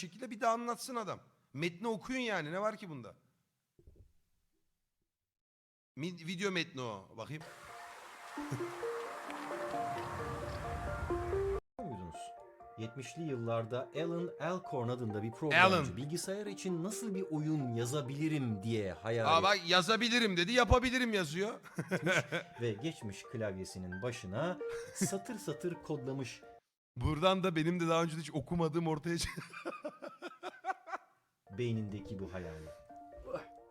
şekilde bir de anlatsın adam. Metni okuyun yani ne var ki bunda? Video metni o. Bakayım. muydunuz? 70'li yıllarda Alan Alcorn adında bir programcı Alan. bilgisayar için nasıl bir oyun yazabilirim diye hayal Aa bak yazabilirim dedi yapabilirim yazıyor. ve geçmiş klavyesinin başına satır satır kodlamış Buradan da benim de daha önce hiç okumadığım ortaya çıktı. beynindeki bu hayali.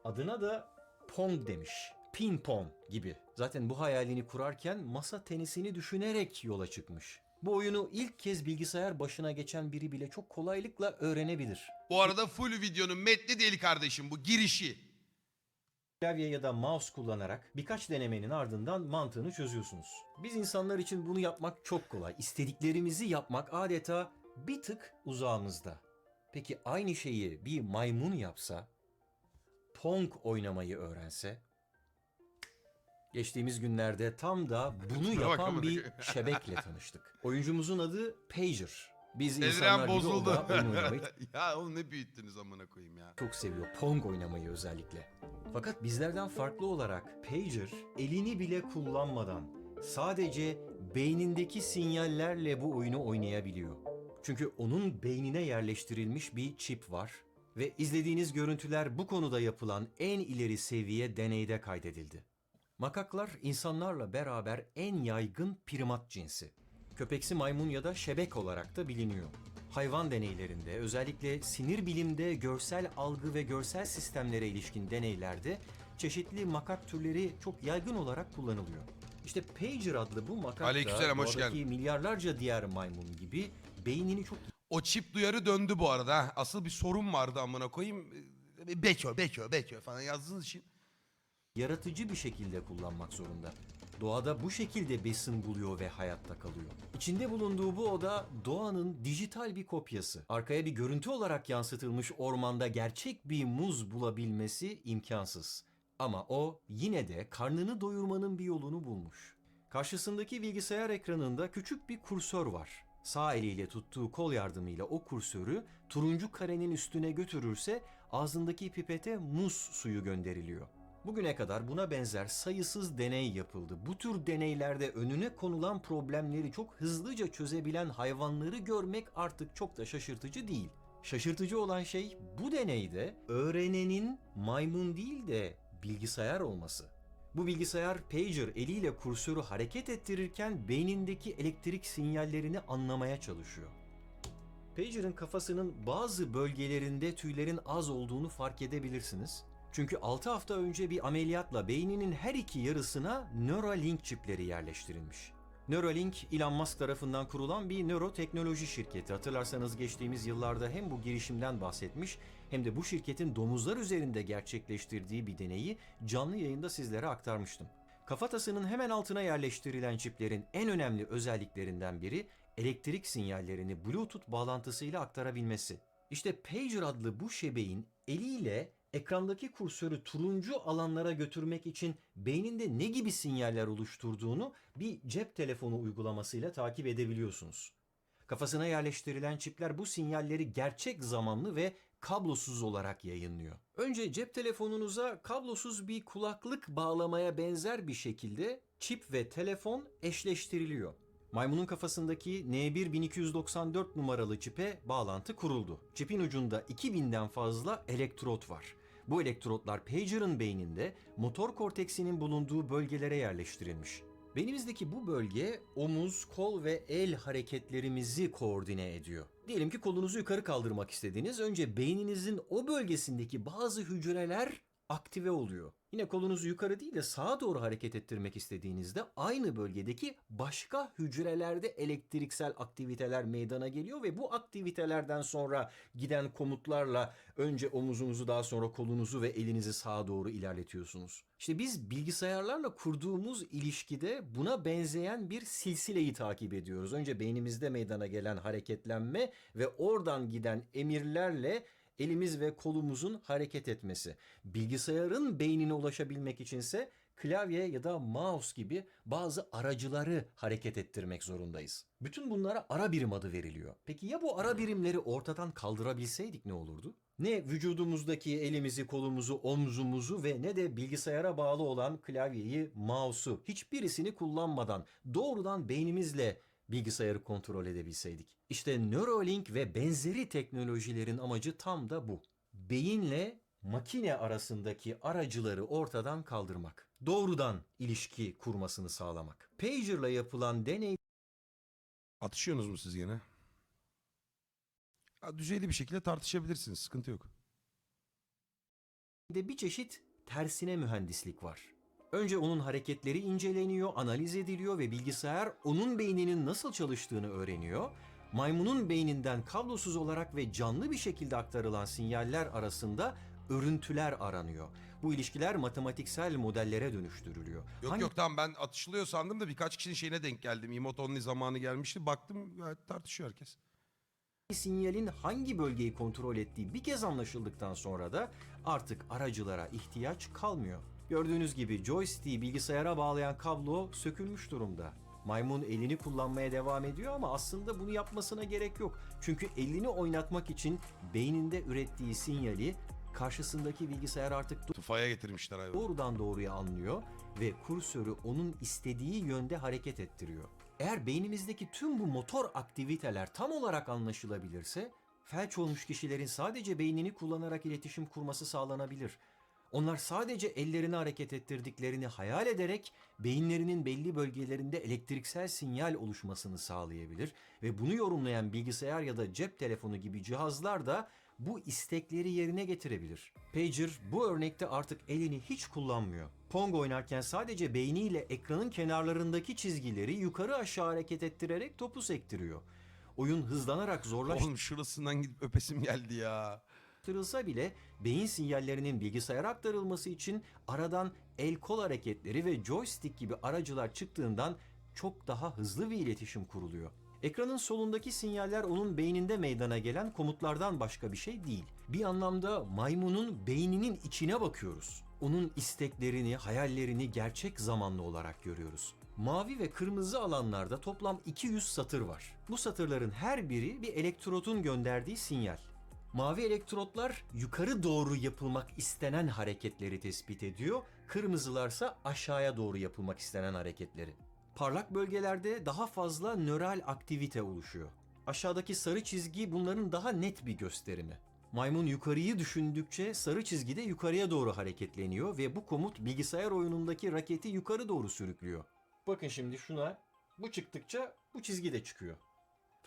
Adına da Pong demiş. Ping pong gibi. Zaten bu hayalini kurarken masa tenisini düşünerek yola çıkmış. Bu oyunu ilk kez bilgisayar başına geçen biri bile çok kolaylıkla öğrenebilir. Bu arada full videonun metni değil kardeşim bu girişi. Klavye ya da mouse kullanarak birkaç denemenin ardından mantığını çözüyorsunuz. Biz insanlar için bunu yapmak çok kolay. İstediklerimizi yapmak adeta bir tık uzağımızda. Peki aynı şeyi bir maymun yapsa, Pong oynamayı öğrense? Geçtiğimiz günlerde tam da bunu yapan bir şebekle tanıştık. Oyuncumuzun adı Pager. Biz Evren insanlar gibi o bozuldu. da oyun oynamayı ya oğlum ne büyüttünüz amına koyayım ya. çok seviyor. Pong oynamayı özellikle. Fakat bizlerden farklı olarak Pager elini bile kullanmadan sadece beynindeki sinyallerle bu oyunu oynayabiliyor. Çünkü onun beynine yerleştirilmiş bir çip var ve izlediğiniz görüntüler bu konuda yapılan en ileri seviye deneyde kaydedildi. Makaklar insanlarla beraber en yaygın primat cinsi. Köpeksi maymun ya da şebek olarak da biliniyor. Hayvan deneylerinde özellikle sinir bilimde görsel algı ve görsel sistemlere ilişkin deneylerde çeşitli makak türleri çok yaygın olarak kullanılıyor. İşte Pager adlı bu makak da Aleykümselam, hoş doğadaki geldin. milyarlarca diğer maymun gibi beynini çok O çip duyarı döndü bu arada. ha. Asıl bir sorun vardı amına koyayım. Beko, beko, beko falan yazdığınız için. yaratıcı bir şekilde kullanmak zorunda. Doğada bu şekilde besin buluyor ve hayatta kalıyor. İçinde bulunduğu bu oda doğanın dijital bir kopyası. Arkaya bir görüntü olarak yansıtılmış ormanda gerçek bir muz bulabilmesi imkansız. Ama o yine de karnını doyurmanın bir yolunu bulmuş. Karşısındaki bilgisayar ekranında küçük bir kursör var. Sağ eliyle tuttuğu kol yardımıyla o kursörü turuncu karenin üstüne götürürse ağzındaki pipete muz suyu gönderiliyor. Bugüne kadar buna benzer sayısız deney yapıldı. Bu tür deneylerde önüne konulan problemleri çok hızlıca çözebilen hayvanları görmek artık çok da şaşırtıcı değil. Şaşırtıcı olan şey bu deneyde öğrenenin maymun değil de bilgisayar olması. Bu bilgisayar pager eliyle kursörü hareket ettirirken beynindeki elektrik sinyallerini anlamaya çalışıyor. Pager'ın kafasının bazı bölgelerinde tüylerin az olduğunu fark edebilirsiniz. Çünkü 6 hafta önce bir ameliyatla beyninin her iki yarısına Neuralink çipleri yerleştirilmiş. Neuralink, Elon Musk tarafından kurulan bir nöroteknoloji şirketi. Hatırlarsanız geçtiğimiz yıllarda hem bu girişimden bahsetmiş hem de bu şirketin domuzlar üzerinde gerçekleştirdiği bir deneyi canlı yayında sizlere aktarmıştım. Kafatasının hemen altına yerleştirilen çiplerin en önemli özelliklerinden biri elektrik sinyallerini Bluetooth bağlantısıyla aktarabilmesi. İşte Pager adlı bu şebeğin eliyle ekrandaki kursörü turuncu alanlara götürmek için beyninde ne gibi sinyaller oluşturduğunu bir cep telefonu uygulamasıyla takip edebiliyorsunuz. Kafasına yerleştirilen çipler bu sinyalleri gerçek zamanlı ve kablosuz olarak yayınlıyor. Önce cep telefonunuza kablosuz bir kulaklık bağlamaya benzer bir şekilde çip ve telefon eşleştiriliyor. Maymunun kafasındaki N1 numaralı çipe bağlantı kuruldu. Çipin ucunda 2000'den fazla elektrot var. Bu elektrotlar pager'ın beyninde motor korteksinin bulunduğu bölgelere yerleştirilmiş. Beynimizdeki bu bölge omuz, kol ve el hareketlerimizi koordine ediyor. Diyelim ki kolunuzu yukarı kaldırmak istediğiniz önce beyninizin o bölgesindeki bazı hücreler aktive oluyor. Yine kolunuzu yukarı değil de sağa doğru hareket ettirmek istediğinizde aynı bölgedeki başka hücrelerde elektriksel aktiviteler meydana geliyor ve bu aktivitelerden sonra giden komutlarla önce omuzunuzu daha sonra kolunuzu ve elinizi sağa doğru ilerletiyorsunuz. İşte biz bilgisayarlarla kurduğumuz ilişkide buna benzeyen bir silsileyi takip ediyoruz. Önce beynimizde meydana gelen hareketlenme ve oradan giden emirlerle elimiz ve kolumuzun hareket etmesi. Bilgisayarın beynine ulaşabilmek içinse klavye ya da mouse gibi bazı aracıları hareket ettirmek zorundayız. Bütün bunlara ara birim adı veriliyor. Peki ya bu ara birimleri ortadan kaldırabilseydik ne olurdu? Ne vücudumuzdaki elimizi, kolumuzu, omzumuzu ve ne de bilgisayara bağlı olan klavyeyi, mouse'u hiçbirisini kullanmadan doğrudan beynimizle bilgisayarı kontrol edebilseydik. İşte Neuralink ve benzeri teknolojilerin amacı tam da bu. Beyinle makine arasındaki aracıları ortadan kaldırmak. Doğrudan ilişki kurmasını sağlamak. Pager'la yapılan deney Atışıyorsunuz mu siz gene? Ha, düzeyli bir şekilde tartışabilirsiniz. Sıkıntı yok. de bir çeşit tersine mühendislik var. Önce onun hareketleri inceleniyor, analiz ediliyor ve bilgisayar onun beyninin nasıl çalıştığını öğreniyor. Maymunun beyninden kablosuz olarak ve canlı bir şekilde aktarılan sinyaller arasında örüntüler aranıyor. Bu ilişkiler matematiksel modellere dönüştürülüyor. Yok Hangi yok tamam ben atışılıyor sandım da birkaç kişinin şeyine denk geldim. Emotonli zamanı gelmişti. Baktım tartışıyor herkes. sinyalin hangi bölgeyi kontrol ettiği bir kez anlaşıldıktan sonra da artık aracılara ihtiyaç kalmıyor. Gördüğünüz gibi joystick'i bilgisayara bağlayan kablo sökülmüş durumda. Maymun elini kullanmaya devam ediyor ama aslında bunu yapmasına gerek yok. Çünkü elini oynatmak için beyninde ürettiği sinyali karşısındaki bilgisayar artık Tufaya getirmişler hayvan. doğrudan doğruya anlıyor ve kursörü onun istediği yönde hareket ettiriyor. Eğer beynimizdeki tüm bu motor aktiviteler tam olarak anlaşılabilirse, felç olmuş kişilerin sadece beynini kullanarak iletişim kurması sağlanabilir. Onlar sadece ellerini hareket ettirdiklerini hayal ederek beyinlerinin belli bölgelerinde elektriksel sinyal oluşmasını sağlayabilir ve bunu yorumlayan bilgisayar ya da cep telefonu gibi cihazlar da bu istekleri yerine getirebilir. Pager bu örnekte artık elini hiç kullanmıyor. Pong oynarken sadece beyniyle ekranın kenarlarındaki çizgileri yukarı aşağı hareket ettirerek topu sektiriyor. Oyun hızlanarak zorlaştı Oğlum şurasından gidip öpesim geldi ya. Yaptırılsa bile beyin sinyallerinin bilgisayara aktarılması için aradan el kol hareketleri ve joystick gibi aracılar çıktığından çok daha hızlı bir iletişim kuruluyor. Ekranın solundaki sinyaller onun beyninde meydana gelen komutlardan başka bir şey değil. Bir anlamda maymunun beyninin içine bakıyoruz. Onun isteklerini, hayallerini gerçek zamanlı olarak görüyoruz. Mavi ve kırmızı alanlarda toplam 200 satır var. Bu satırların her biri bir elektrotun gönderdiği sinyal. Mavi elektrotlar yukarı doğru yapılmak istenen hareketleri tespit ediyor, kırmızılarsa aşağıya doğru yapılmak istenen hareketleri. Parlak bölgelerde daha fazla nöral aktivite oluşuyor. Aşağıdaki sarı çizgi bunların daha net bir gösterimi. Maymun yukarıyı düşündükçe sarı çizgi de yukarıya doğru hareketleniyor ve bu komut bilgisayar oyunundaki raketi yukarı doğru sürüklüyor. Bakın şimdi şuna, bu çıktıkça bu çizgi de çıkıyor.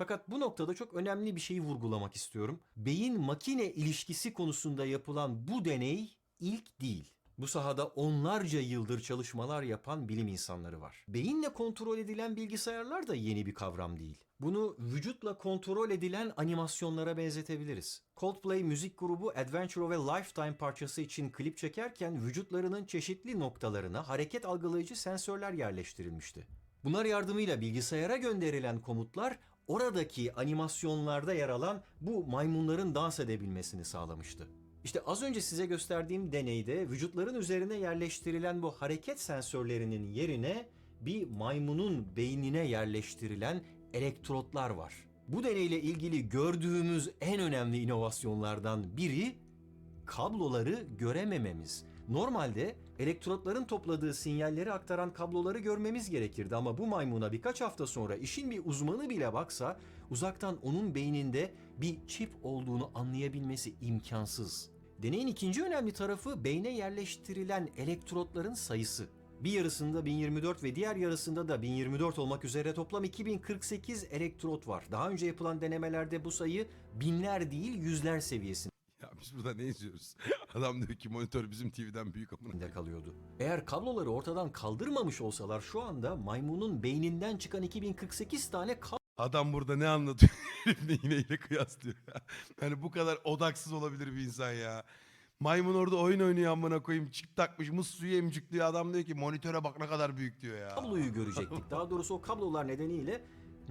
Fakat bu noktada çok önemli bir şeyi vurgulamak istiyorum. Beyin makine ilişkisi konusunda yapılan bu deney ilk değil. Bu sahada onlarca yıldır çalışmalar yapan bilim insanları var. Beyinle kontrol edilen bilgisayarlar da yeni bir kavram değil. Bunu vücutla kontrol edilen animasyonlara benzetebiliriz. Coldplay müzik grubu Adventure ve Lifetime parçası için klip çekerken vücutlarının çeşitli noktalarına hareket algılayıcı sensörler yerleştirilmişti. Bunlar yardımıyla bilgisayara gönderilen komutlar oradaki animasyonlarda yer alan bu maymunların dans edebilmesini sağlamıştı. İşte az önce size gösterdiğim deneyde vücutların üzerine yerleştirilen bu hareket sensörlerinin yerine bir maymunun beynine yerleştirilen elektrotlar var. Bu deneyle ilgili gördüğümüz en önemli inovasyonlardan biri kabloları göremememiz. Normalde elektrotların topladığı sinyalleri aktaran kabloları görmemiz gerekirdi ama bu maymuna birkaç hafta sonra işin bir uzmanı bile baksa uzaktan onun beyninde bir çip olduğunu anlayabilmesi imkansız. Deneyin ikinci önemli tarafı beyne yerleştirilen elektrotların sayısı. Bir yarısında 1024 ve diğer yarısında da 1024 olmak üzere toplam 2048 elektrot var. Daha önce yapılan denemelerde bu sayı binler değil yüzler seviyesinde. Ya biz burada ne izliyoruz? Adam diyor ki monitör bizim TV'den büyük amına. içinde kalıyordu. Eğer kabloları ortadan kaldırmamış olsalar şu anda maymunun beyninden çıkan 2048 tane Adam burada ne anlatıyor? Herif iğneyle kıyaslıyor ya. Yani bu kadar odaksız olabilir bir insan ya. Maymun orada oyun oynuyor amına koyayım. Çık takmış muz suyu emcikliyor. Adam diyor ki monitöre bak ne kadar büyük diyor ya. kabloyu görecektik. Daha doğrusu o kablolar nedeniyle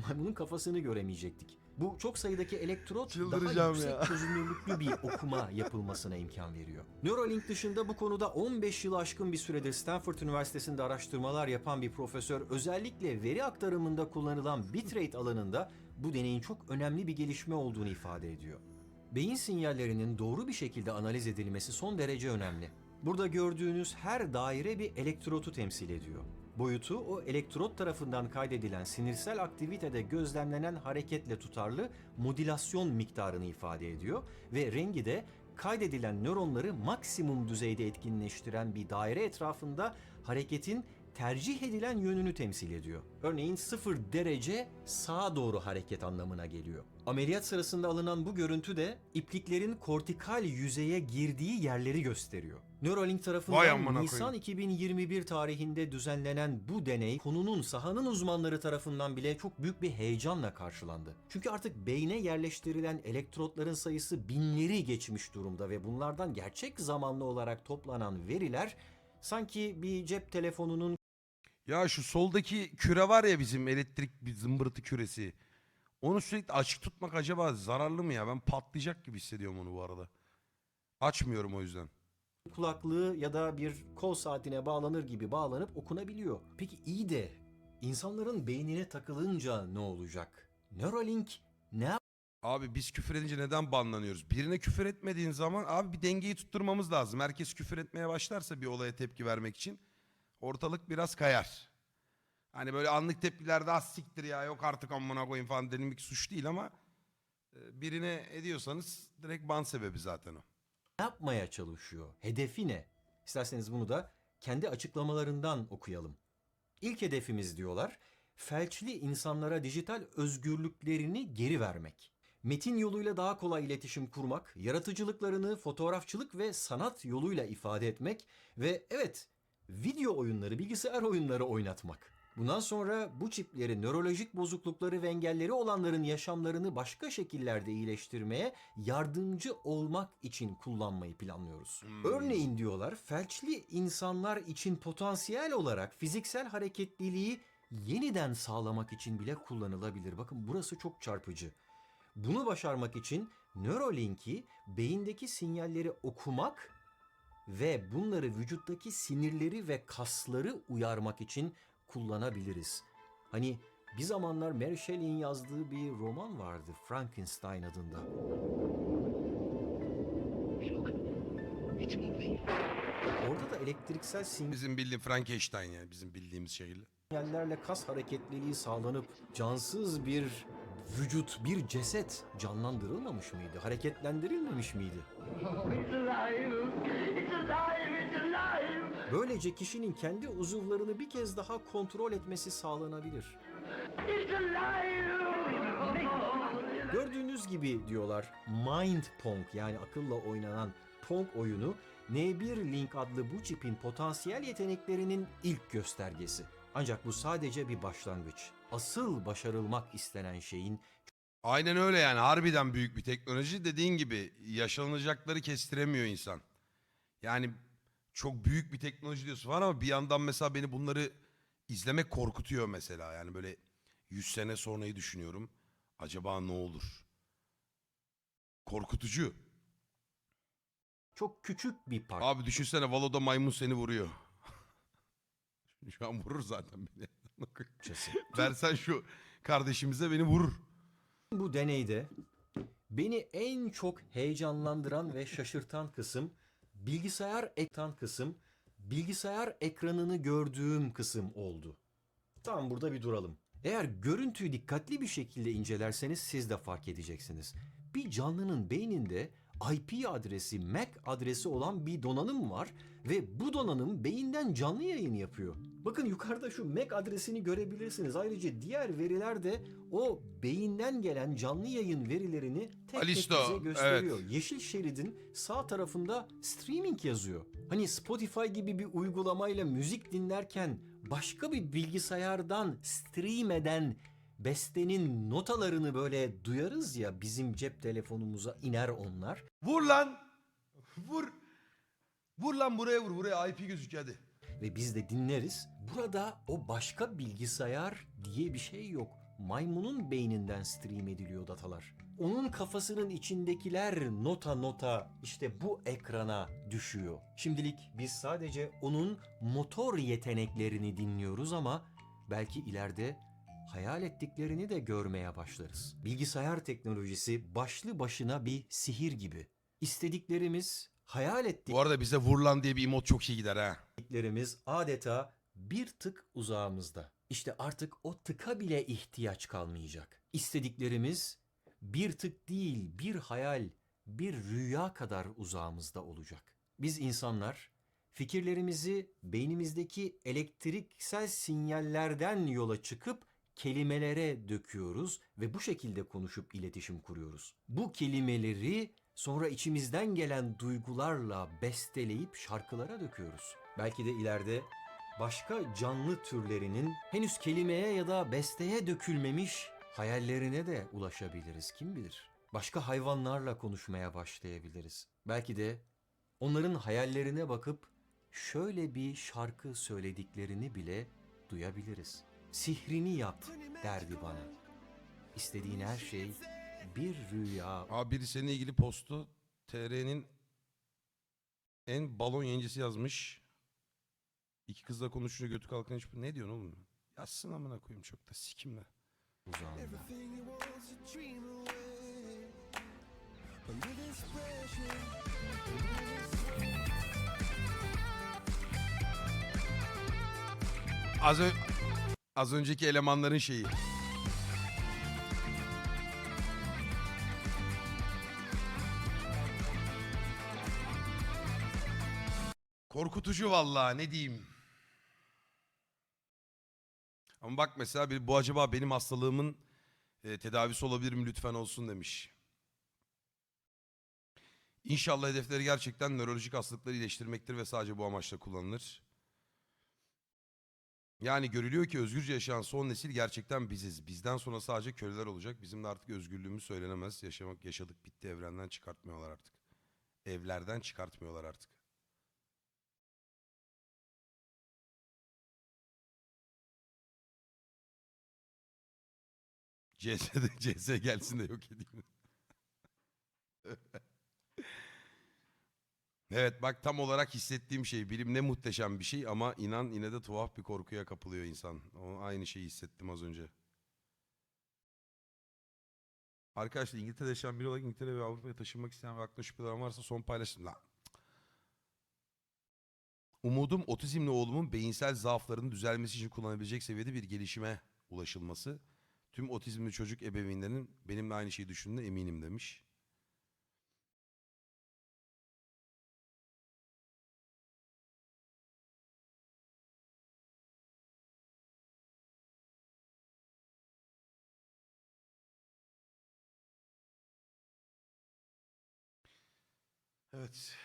maymunun kafasını göremeyecektik. Bu çok sayıdaki elektrot daha Çıldıracağım yüksek ya. çözünürlüklü bir okuma yapılmasına imkan veriyor. Neuralink dışında bu konuda 15 yıl aşkın bir süredir Stanford Üniversitesi'nde araştırmalar yapan bir profesör özellikle veri aktarımında kullanılan bitrate alanında bu deneyin çok önemli bir gelişme olduğunu ifade ediyor. Beyin sinyallerinin doğru bir şekilde analiz edilmesi son derece önemli. Burada gördüğünüz her daire bir elektrotu temsil ediyor. Boyutu o elektrot tarafından kaydedilen sinirsel aktivitede gözlemlenen hareketle tutarlı modülasyon miktarını ifade ediyor ve rengi de kaydedilen nöronları maksimum düzeyde etkinleştiren bir daire etrafında hareketin tercih edilen yönünü temsil ediyor. Örneğin 0 derece sağa doğru hareket anlamına geliyor. Ameliyat sırasında alınan bu görüntü de ipliklerin kortikal yüzeye girdiği yerleri gösteriyor. Neuralink tarafından Nisan koyayım. 2021 tarihinde düzenlenen bu deney konunun sahanın uzmanları tarafından bile çok büyük bir heyecanla karşılandı. Çünkü artık beyne yerleştirilen elektrotların sayısı binleri geçmiş durumda ve bunlardan gerçek zamanlı olarak toplanan veriler sanki bir cep telefonunun Ya şu soldaki küre var ya bizim elektrik bir zımbırtı küresi. Onu sürekli açık tutmak acaba zararlı mı ya? Ben patlayacak gibi hissediyorum onu bu arada. Açmıyorum o yüzden. kulaklığı ya da bir kol saatine bağlanır gibi bağlanıp okunabiliyor. Peki iyi de insanların beynine takılınca ne olacak? Neuralink ne Abi biz küfür edince neden banlanıyoruz? Birine küfür etmediğin zaman abi bir dengeyi tutturmamız lazım. Herkes küfür etmeye başlarsa bir olaya tepki vermek için ortalık biraz kayar. Hani böyle anlık tepkilerde az siktir ya yok artık amına koyayım falan denemek suç değil ama e, birine ediyorsanız direkt ban sebebi zaten o. yapmaya çalışıyor? Hedefi ne? İsterseniz bunu da kendi açıklamalarından okuyalım. İlk hedefimiz diyorlar, felçli insanlara dijital özgürlüklerini geri vermek. Metin yoluyla daha kolay iletişim kurmak, yaratıcılıklarını fotoğrafçılık ve sanat yoluyla ifade etmek ve evet, video oyunları, bilgisayar oyunları oynatmak. Bundan sonra bu çipleri nörolojik bozuklukları ve engelleri olanların yaşamlarını başka şekillerde iyileştirmeye yardımcı olmak için kullanmayı planlıyoruz. Örneğin diyorlar felçli insanlar için potansiyel olarak fiziksel hareketliliği yeniden sağlamak için bile kullanılabilir. Bakın burası çok çarpıcı. Bunu başarmak için Neuralink'i beyindeki sinyalleri okumak ve bunları vücuttaki sinirleri ve kasları uyarmak için kullanabiliriz. Hani bir zamanlar Mary Shelley'in yazdığı bir roman vardı Frankenstein adında. Orada da elektriksel Bizim bildiğim Frankenstein yani bizim bildiğimiz şekilde. sinyallerle kas hareketliliği sağlanıp cansız bir vücut, bir ceset canlandırılmamış mıydı? Hareketlendirilmemiş miydi? Böylece kişinin kendi uzuvlarını bir kez daha kontrol etmesi sağlanabilir. Gördüğünüz gibi diyorlar Mind Pong yani akılla oynanan Pong oyunu N1 Link adlı bu çipin potansiyel yeteneklerinin ilk göstergesi. Ancak bu sadece bir başlangıç. Asıl başarılmak istenen şeyin Aynen öyle yani harbiden büyük bir teknoloji dediğin gibi yaşanacakları kestiremiyor insan. Yani çok büyük bir teknoloji diyorsun var ama bir yandan mesela beni bunları izlemek korkutuyor mesela. Yani böyle 100 sene sonrayı düşünüyorum. Acaba ne olur? Korkutucu. çok küçük bir parça. Abi düşünsene Valo'da maymun seni vuruyor. şu an vurur zaten beni. Versen şu kardeşimize beni vurur. Bu deneyde beni en çok heyecanlandıran ve şaşırtan kısım bilgisayar ekran kısım, bilgisayar ekranını gördüğüm kısım oldu. Tamam burada bir duralım. Eğer görüntüyü dikkatli bir şekilde incelerseniz siz de fark edeceksiniz. Bir canlının beyninde IP adresi, MAC adresi olan bir donanım var ve bu donanım beyinden canlı yayın yapıyor. Bakın yukarıda şu MAC adresini görebilirsiniz. Ayrıca diğer veriler de o beyinden gelen canlı yayın verilerini tek Alisto, tek bize gösteriyor. Yeşil şeridin sağ tarafında streaming yazıyor. Hani Spotify gibi bir uygulamayla müzik dinlerken başka bir bilgisayardan stream eden bestenin notalarını böyle duyarız ya bizim cep telefonumuza iner onlar. Vur lan. Vur. Vur lan buraya vur. Buraya IP gözüküyor hadi. ve biz de dinleriz. Burada o başka bilgisayar diye bir şey yok. maymunun beyninden stream ediliyor datalar. Onun kafasının içindekiler nota nota işte bu ekrana düşüyor. Şimdilik biz sadece onun motor yeteneklerini dinliyoruz ama belki ileride hayal ettiklerini de görmeye başlarız. Bilgisayar teknolojisi başlı başına bir sihir gibi. İstediklerimiz, hayal Bu arada bize vurulan diye bir emot çok iyi gider ha. ettiklerimiz adeta bir tık uzağımızda. İşte artık o tıka bile ihtiyaç kalmayacak. İstediklerimiz bir tık değil, bir hayal, bir rüya kadar uzağımızda olacak. Biz insanlar fikirlerimizi beynimizdeki elektriksel sinyallerden yola çıkıp kelimelere döküyoruz ve bu şekilde konuşup iletişim kuruyoruz. Bu kelimeleri sonra içimizden gelen duygularla besteleyip şarkılara döküyoruz. Belki de ileride başka canlı türlerinin henüz kelimeye ya da besteye dökülmemiş hayallerine de ulaşabiliriz kim bilir. Başka hayvanlarla konuşmaya başlayabiliriz. Belki de onların hayallerine bakıp şöyle bir şarkı söylediklerini bile duyabiliriz. Sihrini yap derdi bana. İstediğin her şey bir rüya Abi biri seninle ilgili postu TR'nin en balon yayıncısı yazmış. İki kızla konuşunca götü kalkan hiç... Ne diyorsun oğlum? Yazsın amına koyayım çok da sikimle. uzağında. Az, ö- az önceki elemanların şeyi. Korkutucu vallahi ne diyeyim. Ama bak mesela bir bu acaba benim hastalığımın e, tedavisi olabilir mi lütfen olsun demiş. İnşallah hedefleri gerçekten nörolojik hastalıkları iyileştirmektir ve sadece bu amaçla kullanılır. Yani görülüyor ki özgürce yaşayan son nesil gerçekten biziz. Bizden sonra sadece köleler olacak. Bizim de artık özgürlüğümüz söylenemez. Yaşamak yaşadık bitti evrenden çıkartmıyorlar artık. Evlerden çıkartmıyorlar artık. CS'de CS gelsin de yok edeyim. Evet bak tam olarak hissettiğim şey. Bilim ne muhteşem bir şey ama inan yine de tuhaf bir korkuya kapılıyor insan. O, aynı şeyi hissettim az önce. Arkadaşlar İngiltere'de yaşayan biri olarak İngiltere ve Avrupa'ya taşınmak isteyen ve aklına şüphelerim varsa son paylaşım. Lan. Umudum otizmli oğlumun beyinsel zaaflarının düzelmesi için kullanabilecek seviyede bir gelişime ulaşılması. Tüm otizmli çocuk ebeveynlerinin benimle aynı şeyi düşündüğüne eminim demiş. Evet.